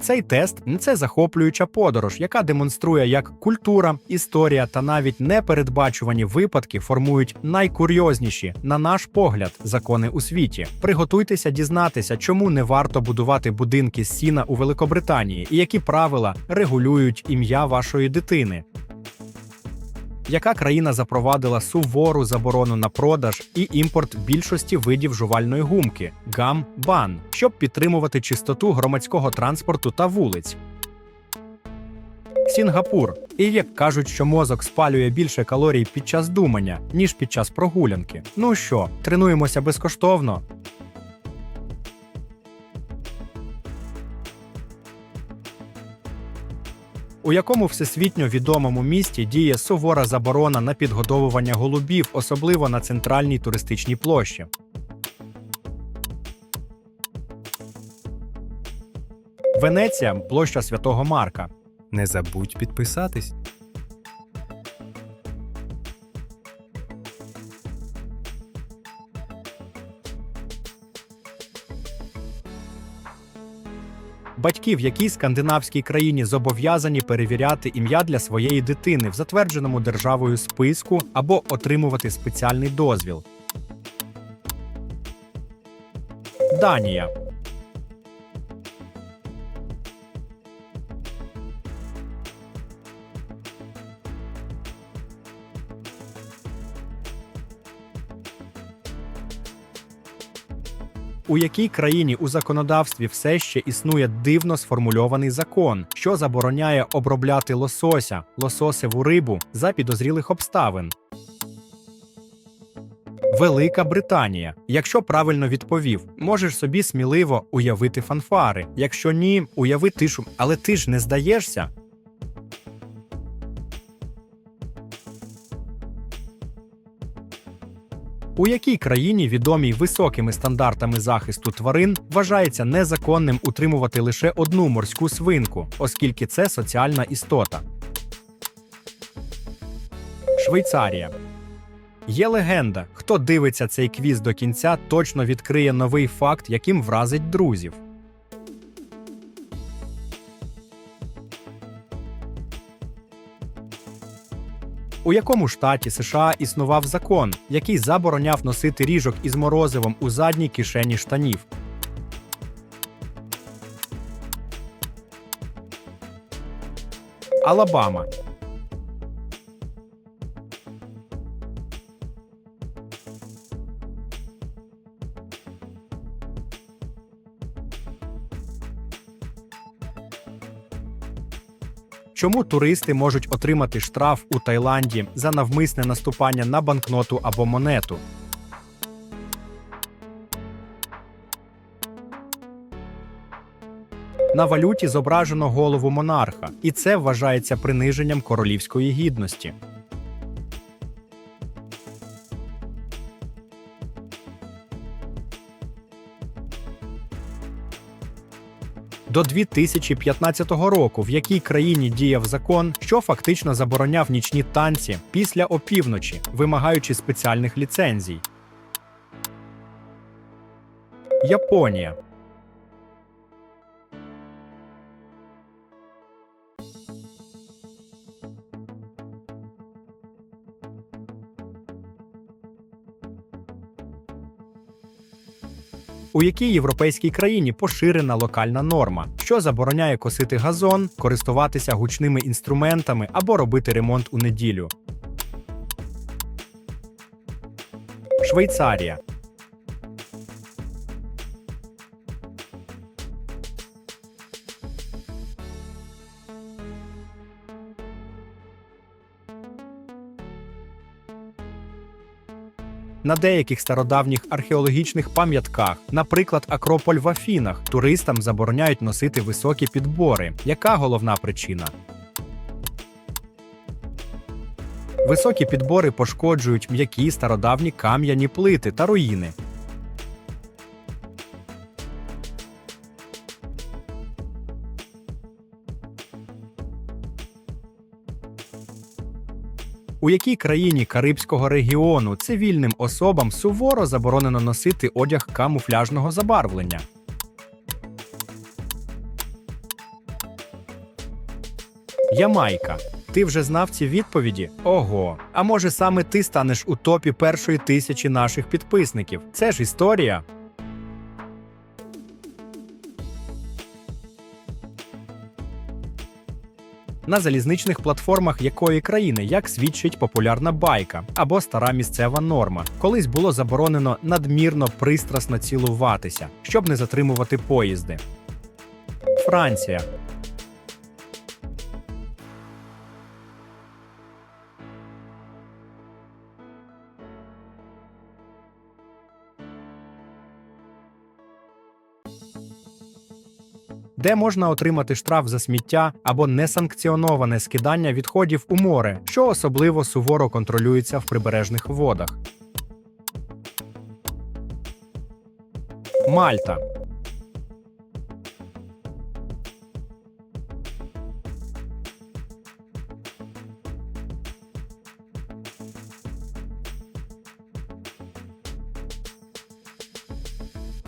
Цей тест це захоплююча подорож, яка демонструє, як культура, історія та навіть непередбачувані випадки формують найкурйозніші, на наш погляд, закони у світі. Приготуйтеся дізнатися, чому не варто будувати будинки з сіна у Великобританії і які правила регулюють ім'я вашої дитини. Яка країна запровадила сувору заборону на продаж і імпорт більшості видів жувальної гумки гам бан, щоб підтримувати чистоту громадського транспорту та вулиць? Сінгапур. І як кажуть, що мозок спалює більше калорій під час думання, ніж під час прогулянки. Ну що, тренуємося безкоштовно? У якому всесвітньо відомому місті діє сувора заборона на підгодовування голубів, особливо на центральній туристичній площі. Венеція площа Святого Марка. Не забудь підписатись. Батьки в якій скандинавській країні зобов'язані перевіряти ім'я для своєї дитини в затвердженому державою списку або отримувати спеціальний дозвіл. Данія. У якій країні у законодавстві все ще існує дивно сформульований закон, що забороняє обробляти лосося, лососеву рибу за підозрілих обставин? Велика Британія. Якщо правильно відповів, можеш собі сміливо уявити фанфари. Якщо ні, уяви тишу. Але ти ж не здаєшся. У якій країні, відомій високими стандартами захисту тварин, вважається незаконним утримувати лише одну морську свинку, оскільки це соціальна істота. Швейцарія. Є легенда, хто дивиться цей квіз до кінця, точно відкриє новий факт, яким вразить друзів. У якому штаті США існував закон, який забороняв носити ріжок із морозивом у задній кишені штанів? Алабама. Чому туристи можуть отримати штраф у Таїланді за навмисне наступання на банкноту або монету? На валюті зображено голову монарха, і це вважається приниженням королівської гідності. До 2015 року, в якій країні діяв закон, що фактично забороняв нічні танці після опівночі, вимагаючи спеціальних ліцензій. Японія. У якій європейській країні поширена локальна норма, що забороняє косити газон, користуватися гучними інструментами або робити ремонт у неділю. Швейцарія. На деяких стародавніх археологічних пам'ятках, наприклад, Акрополь в Афінах, туристам забороняють носити високі підбори. Яка головна причина? Високі підбори пошкоджують м'які стародавні кам'яні плити та руїни. у якій країні Карибського регіону цивільним особам суворо заборонено носити одяг камуфляжного забарвлення. Ямайка. Ти вже знав ці відповіді? Ого. А може саме ти станеш у топі першої тисячі наших підписників? Це ж історія. На залізничних платформах якої країни, як свідчить популярна байка або стара місцева норма, колись було заборонено надмірно пристрасно цілуватися, щоб не затримувати поїзди. Франція. Де можна отримати штраф за сміття або несанкціоноване скидання відходів у море, що особливо суворо контролюється в прибережних водах. Мальта.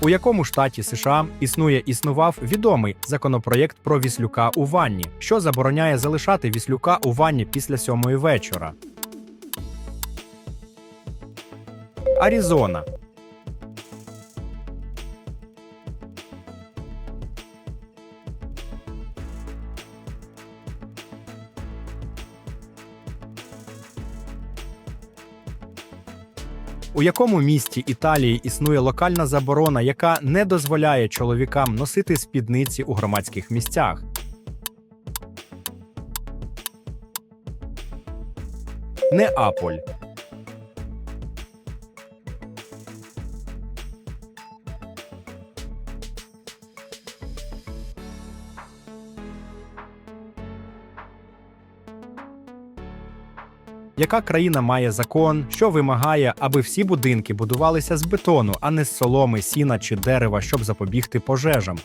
У якому штаті США існує існував відомий законопроєкт про віслюка у ванні, що забороняє залишати віслюка у ванні після сьомої вечора. Аризона. У якому місті Італії існує локальна заборона, яка не дозволяє чоловікам носити спідниці у громадських місцях? Неаполь. Яка країна має закон, що вимагає, аби всі будинки будувалися з бетону, а не з соломи, сіна чи дерева, щоб запобігти пожежам?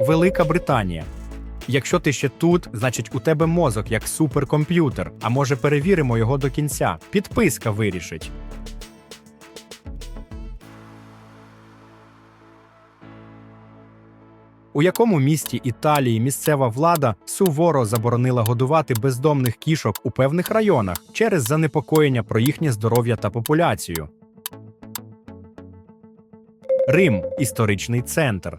Велика Британія. Якщо ти ще тут, значить у тебе мозок як суперкомп'ютер. А може перевіримо його до кінця. Підписка вирішить. У якому місті Італії місцева влада суворо заборонила годувати бездомних кішок у певних районах через занепокоєння про їхнє здоров'я та популяцію? Рим історичний центр.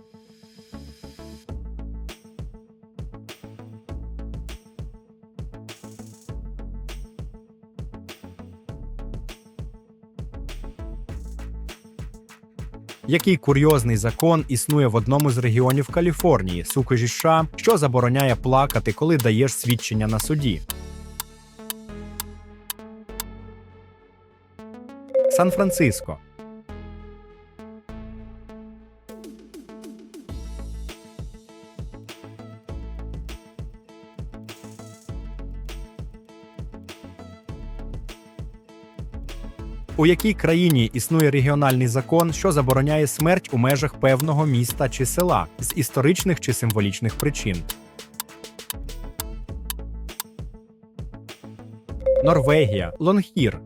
Який курйозний закон існує в одному з регіонів Каліфорнії, сукожі США, що забороняє плакати, коли даєш свідчення на суді? Сан-Франциско. У якій країні існує регіональний закон, що забороняє смерть у межах певного міста чи села з історичних чи символічних причин? Норвегія, Лонгір.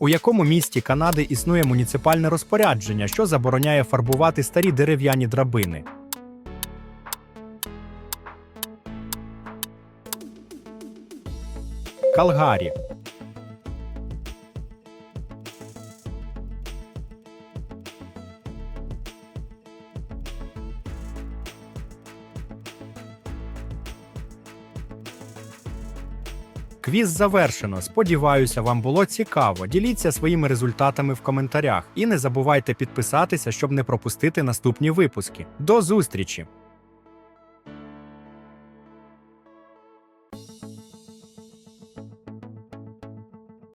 У якому місті Канади існує муніципальне розпорядження, що забороняє фарбувати старі дерев'яні драбини? Калгарі. Квіз завершено. Сподіваюся, вам було цікаво. Діліться своїми результатами в коментарях і не забувайте підписатися, щоб не пропустити наступні випуски. До зустрічі!